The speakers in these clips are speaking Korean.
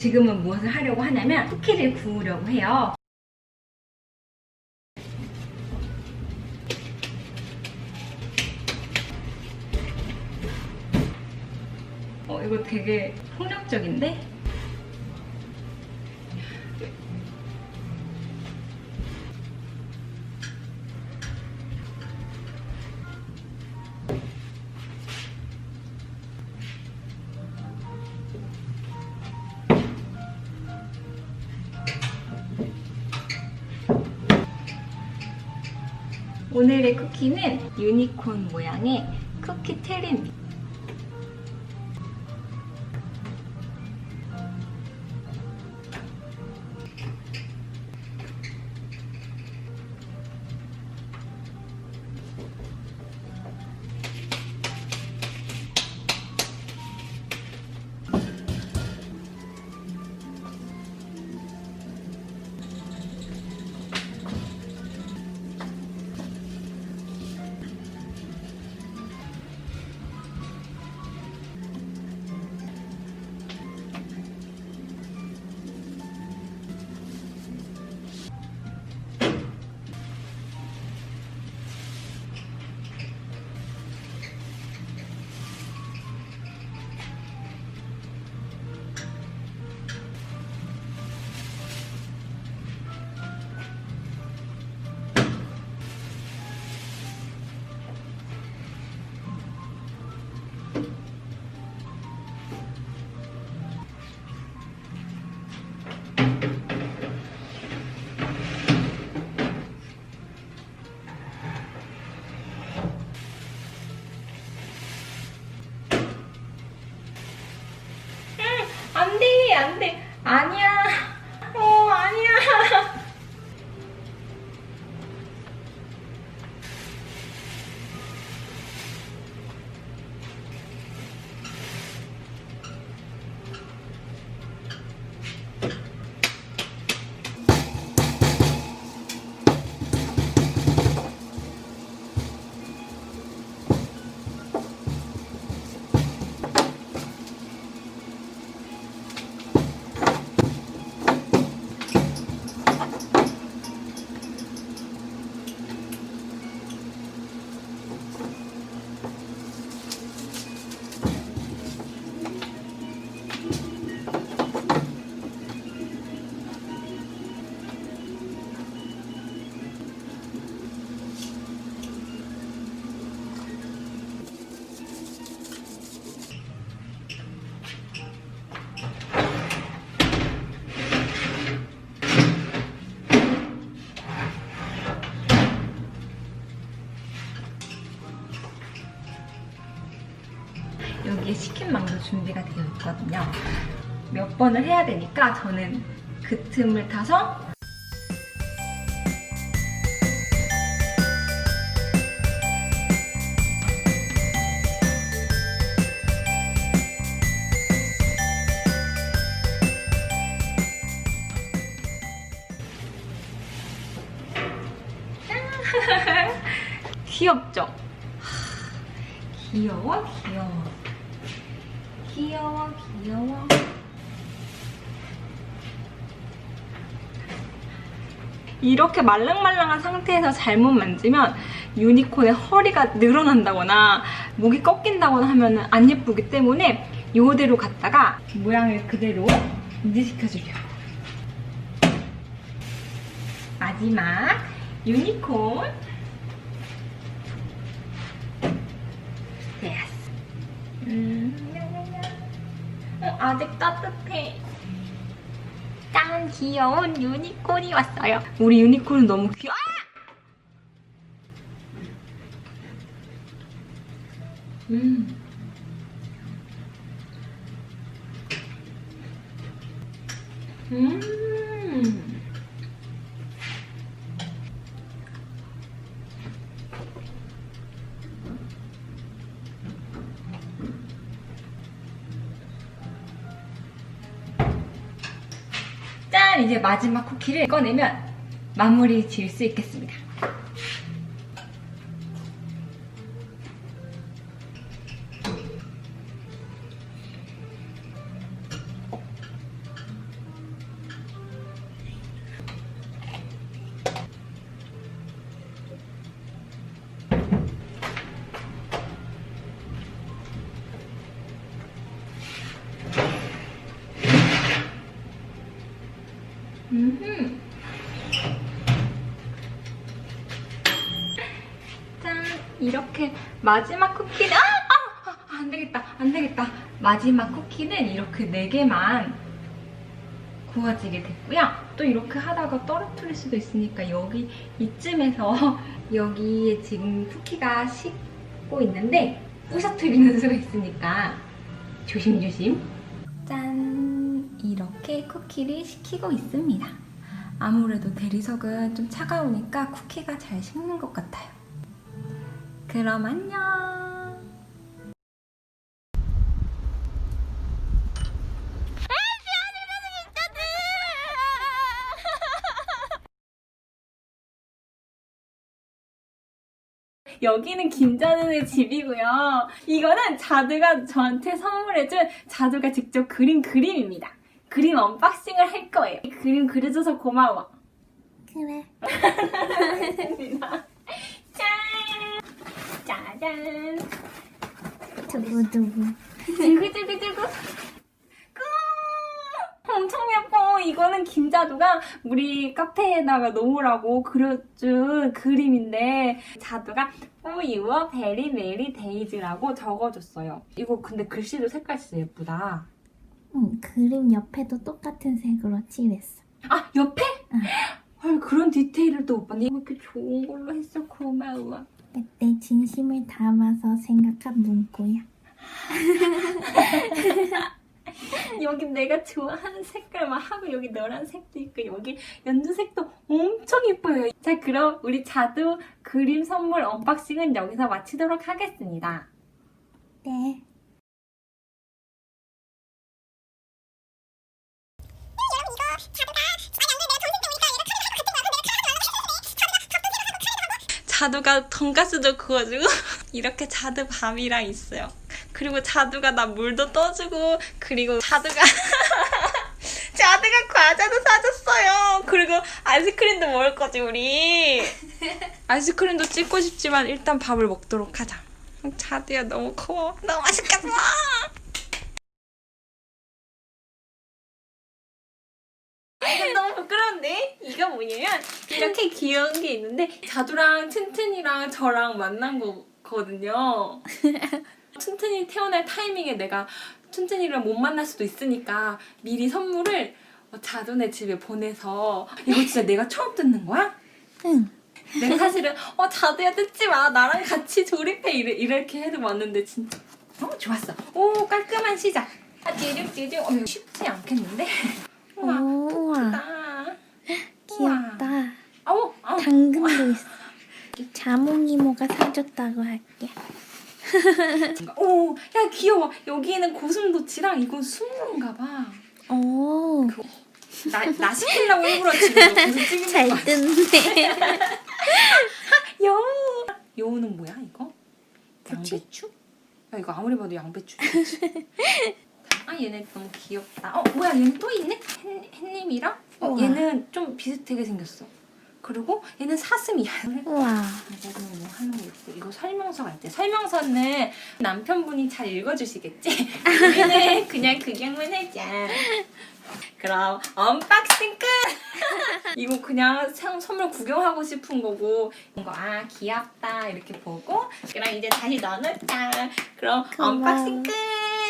지금은 무엇을 하려고 하냐면 쿠키를 구우려고 해요. 어, 이거 되게 폭력적인데? 오늘의 쿠키는 유니콘 모양의 쿠키 테리 안 돼. 아니야. 여기에 치킨망도 준비가 되어 있거든요. 몇 번을 해야 되니까 저는 그 틈을 타서 짠! 귀엽죠? 하, 귀여워, 귀여워. 귀여워, 귀여워. 이렇게 말랑말랑한 상태에서 잘못 만지면 유니콘의 허리가 늘어난다거나 목이 꺾인다거나 하면 안 예쁘기 때문에 이대로 갖다가 모양을 그대로 유지시켜주려고. 마지막 유니콘. 됐어. 음, 어, 아직 따뜻해. 짠 귀여운 유니콘이 왔어요. 우리 유니콘은 너무 귀여워. 음. 음. 이제 마지막 쿠키를 꺼내면 마무리 지을 수 있겠습니다. 이렇게 마지막 쿠키는, 아! 아! 아! 안 되겠다, 안 되겠다. 마지막 쿠키는 이렇게 4개만 구워지게 됐고요. 또 이렇게 하다가 떨어뜨릴 수도 있으니까 여기 이쯤에서 여기에 지금 쿠키가 식고 있는데 부셔뜨리는 수가 있으니까 조심조심. 짠! 이렇게 쿠키를 식히고 있습니다. 아무래도 대리석은 좀 차가우니까 쿠키가 잘 식는 것 같아요. 그럼 안녕! 여기는 김자는의 집이고요. 이거는 자두가 저한테 선물해준 자두가 직접 그린 그림입니다. 그림 언박싱을 할 거예요. 이 그림 그려줘서 고마워. 그래. 짠! 짜잔! 두구두구. 두구두구두구. 꾸! 엄청 예뻐. 이거는 김자두가 우리 카페에다가 놓으라고 그려준 그림인데 자두가 뿌이워 베리 메리 데이즈라고 적어줬어요. 이거 근데 글씨도 색깔 진짜 예쁘다. 응, 그림 옆에도 똑같은 색으로 칠했어. 아 옆에? 응. 헐 그런 디테일을 또 오빠니 이렇게 좋은 걸로 했어 고마워. 내, 내 진심을 담아서 생각한 문구야. 여기 내가 좋아하는 색깔만 하고 여기 노란색도 있고 여기 연두색도 엄청 예뻐요. 자 그럼 우리 자두 그림 선물 언박싱은 여기서 마치도록 하겠습니다. 네. 자두가 돈가스도 구워주고 이렇게 자두 밥이랑 있어요. 그리고 자두가 나 물도 떠주고 그리고 자두가 자두가 과자도 사줬어요. 그리고 아이스크림도 먹을 거지 우리. 아이스크림도 찍고 싶지만 일단 밥을 먹도록 하자. 자두야 너무 고마워. 너무 맛있겠어. 이거 너무 부끄러운데? 이거 뭐냐면 이렇게 귀여운 게 있는데 자두랑 튼튼이랑 저랑 만난 거거든요. 튼튼이 태어날 타이밍에 내가 튼튼이를 못 만날 수도 있으니까 미리 선물을 자두네 집에 보내서 이거 진짜 내가 처음 뜯는 거야? 응. 내가 사실은 어 자두야 뜯지 마 나랑 같이 조립해 이래, 이렇게 해도 왔는데 진짜 어 좋았어 오 깔끔한 시작 아 띠륙띠륙 어 쉽지 않겠는데 오, 우와 우와. 나 귀엽다. 아우 아우 당근도 있어. 자몽이모가 사줬다고 할게. 오, 야 귀여워. 여기는 고슴도치랑 이건 순무인가 봐. 오, 나, 나 시키려고 일부러 지금 고슴 잘 거. 뜯네. 여우. 여우는 뭐야 이거? 양배추? 야 이거 아무리 봐도 양배추지. 아 얘네 너무 귀엽다. 어 뭐야 얘는 또 있네? 햇, 햇님이랑? 어, 우와. 얘는 좀 비슷하게 생겼어. 그리고 얘는 사슴이야. 우와. 여자는 뭐 하는 거 있고 이거 설명서가 있대. 설명서는 남편분이 잘 읽어주시겠지? 우리는 그냥 구경만 하자. 그럼 언박싱 끝! 이거 그냥 선- 선물 구경하고 싶은 거고 이거 아 귀엽다 이렇게 보고 그럼 이제 다시 넣어놓자. 그럼 고마워. 언박싱 끝!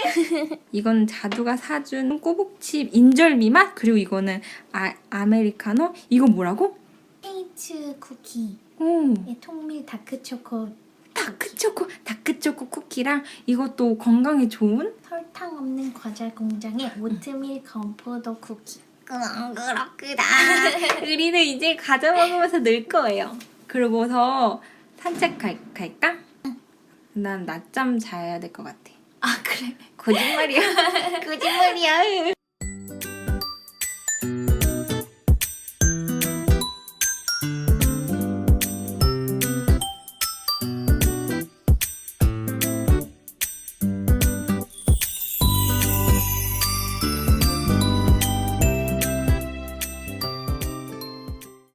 이건 자두가 사준 꼬북칩 인절미 맛 그리고 이거는 아, 아메리카노 이거 뭐라고? 페이츠 쿠키. 오 예, 통밀 다크 초코. 다크초코 다크초코 쿠키랑 이것도 건강에 좋은 설탕 없는 과자 공장의 오트밀 건포도 쿠키. 그렇구나 우리는 이제 과자 먹으면서 늘 거예요 그러고서 산책 갈, 갈까? 난 낮잠 자야 될 것 같아 아 그래. 거짓말이야. 거짓말이야.